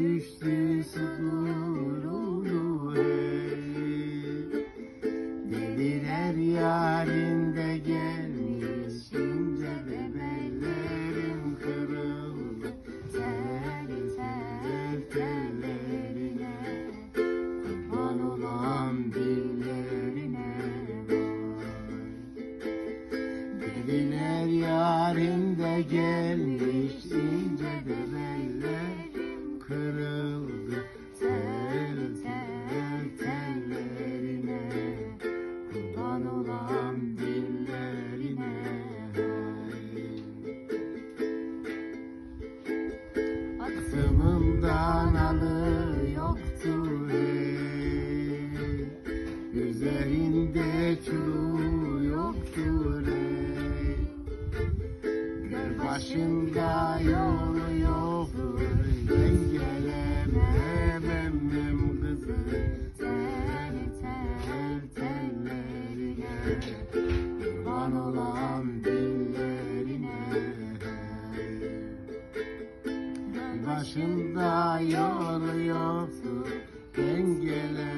düştü sudurumu eli Deliler yarinde gelmiş ince bebellerim kırıldı. Tel tel tellerine Kurban olan dillerine Deliler yarinde gelmiş Atımından alı yoktur ey. Üzerinde çulu yoktur ey. Gör başında yolu yoktur Dengelemem emmim kızı. Tel tel tellerine Kurban olan dillerine başında emmim kızı